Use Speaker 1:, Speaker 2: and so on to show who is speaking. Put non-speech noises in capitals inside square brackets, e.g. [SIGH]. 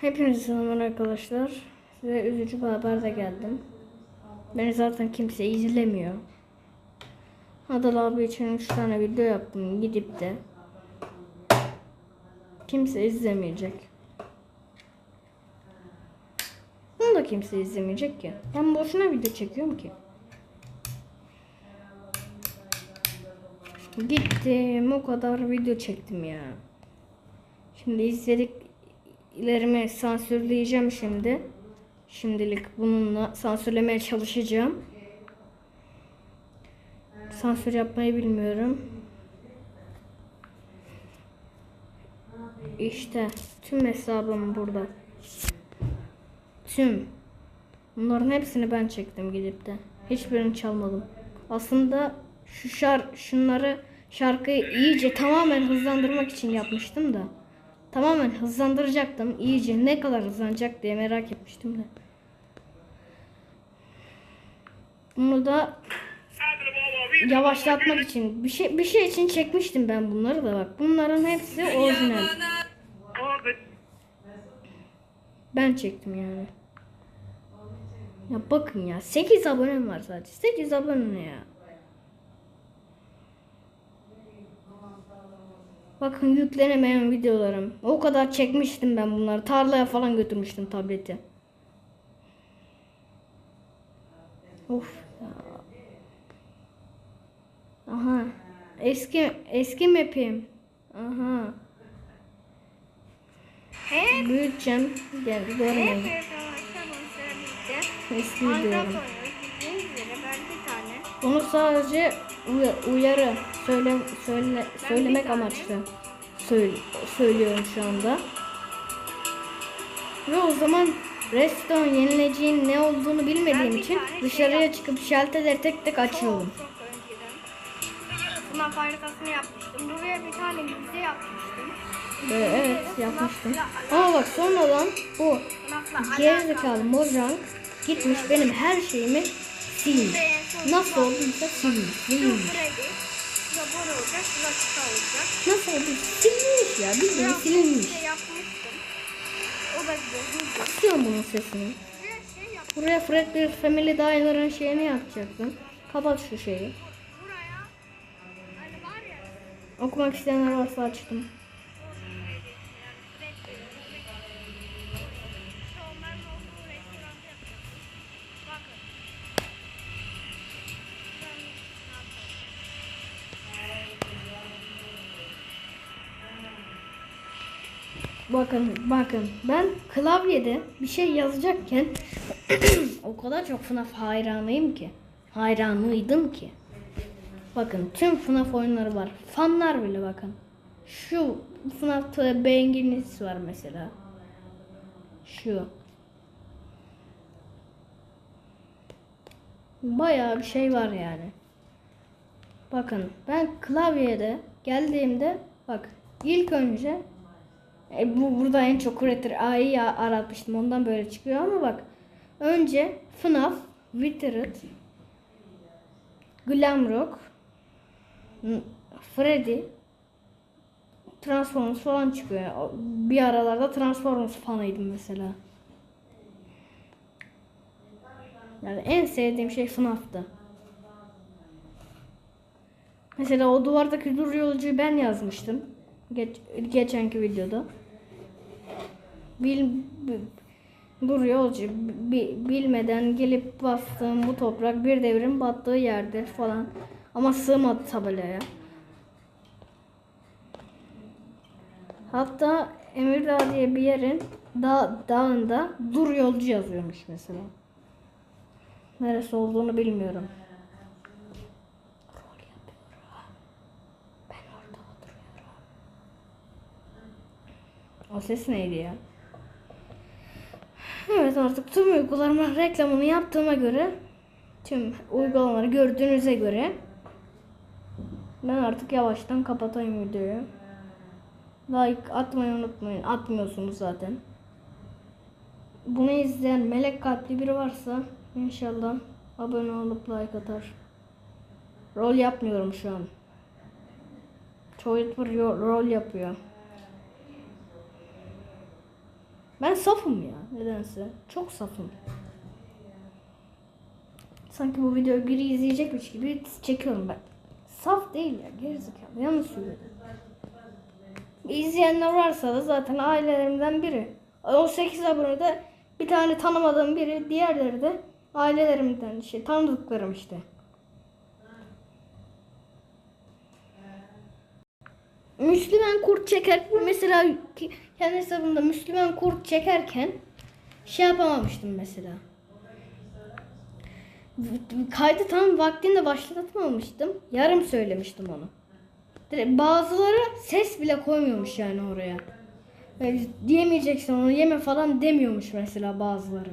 Speaker 1: Hepinize selamlar arkadaşlar. Size üzücü bir haberle geldim. Beni zaten kimse izlemiyor. Adal abi için 3 tane video yaptım gidip de. Kimse izlemeyecek. Bunu da kimse izlemeyecek ki. Ben boşuna video çekiyorum ki. Gittim o kadar video çektim ya. Şimdi izlediklerimi sansürleyeceğim şimdi. Şimdilik bununla sansürlemeye çalışacağım. Sansür yapmayı bilmiyorum. İşte tüm hesabım burada. Tüm. Bunların hepsini ben çektim gidip de. Hiçbirini çalmadım. Aslında şu şar şunları şarkıyı iyice tamamen hızlandırmak için yapmıştım da. Tamamen hızlandıracaktım. İyice ne kadar hızlanacak diye merak etmiştim de. Bunu da yavaşlatmak için bir şey bir şey için çekmiştim ben bunları da bak. Bunların hepsi orijinal. Ben çektim yani. Ya bakın ya 8 abonem var sadece. 8 abone ne ya? Bakın yüklenemeyen videolarım. O kadar çekmiştim ben bunları. Tarlaya falan götürmüştüm tableti. Of ya. Aha. Eski eski map'im. Aha.
Speaker 2: Hep
Speaker 1: Büyüteceğim. Gel görmeyin. Eski
Speaker 2: tane
Speaker 1: Bunu sadece uyarı söyle, söyle, söylemek amaçlı söyle, söylüyorum şu anda. Ve o zaman restoran yenileceğin ne olduğunu bilmediğim için
Speaker 2: şey
Speaker 1: dışarıya çıkıp şalterleri tek tek
Speaker 2: önceden sınav harikasını yapmıştım. Buraya bir tane müze yapmıştım.
Speaker 1: Böyle, evet yapmıştım. Ama bak sonradan bu gerizekalı Mojang gitmiş benim her şeyimi silmiş. Nasıl olduysa.
Speaker 2: Şu
Speaker 1: Silmiş.
Speaker 2: Olacak, olacak.
Speaker 1: Nasıl oldu? Silmiş ya. Bildiğin silinmiş.
Speaker 2: şey yapmıştım. O da bozuldu.
Speaker 1: Kısıyorum bunun sesini.
Speaker 2: Buraya şey.
Speaker 1: Buraya Fred bir Family Daily'ların şeyini yapacaktım. Kapat şu şeyi.
Speaker 2: Buraya hani var ya
Speaker 1: Okumak isteyenler varsa açtım.
Speaker 2: Bakın
Speaker 1: bakın ben klavyede bir şey yazacakken [CLEARS THROAT] o kadar çok FNAF hayranıyım ki. Hayranıydım ki. Bakın tüm FNAF oyunları var. Fanlar bile bakın. Şu FNAF Benginis var mesela. Şu. Bayağı bir şey var yani. Bakın ben klavyede geldiğimde bak ilk önce e, bu burada en çok Creator A'yı aratmıştım. Ondan böyle çıkıyor ama bak. Önce FNAF, Withered, Glamrock, Freddy, Transformers falan çıkıyor. Bir aralarda Transformers fanıydım mesela. Yani en sevdiğim şey FNAF'tı. Mesela o duvardaki dur yolcuyu ben yazmıştım. Geç, geçenki videoda. Bil, bi- dur yolcu bi- bilmeden gelip bastığım bu toprak bir devrin battığı yerdir falan. Ama sığmadı tabelaya. Hatta Emirdağ diye bir yerin dağ, dağında dur yolcu yazıyormuş mesela. Neresi olduğunu bilmiyorum. Rol yapıyorum. Ben orada oturuyorum. O ses neydi ya? Evet artık tüm uygulama reklamını yaptığıma göre tüm uygulamaları gördüğünüze göre ben artık yavaştan kapatayım videoyu. Like atmayı unutmayın. Atmıyorsunuz zaten. Bunu izleyen melek kalpli biri varsa inşallah abone olup like atar. Rol yapmıyorum şu an. Çoğu YouTuber yo- rol yapıyor. Ben safım ya nedense. Çok safım. Sanki bu videoyu biri izleyecekmiş gibi çekiyorum ben. Saf değil ya gerizekalı. Yanlış söyledim. İzleyenler varsa da zaten ailelerimden biri. 18 abonede bir tane tanımadığım biri, diğerleri de ailelerimden şey tanıdıklarım işte. Müslüman kurt çeker mesela kendi hesabımda Müslüman kurt çekerken şey yapamamıştım mesela. Kaydı tam vaktinde başlatmamıştım. Yarım söylemiştim onu. Bazıları ses bile koymuyormuş yani oraya. Yani diyemeyeceksin onu yeme falan demiyormuş mesela bazıları.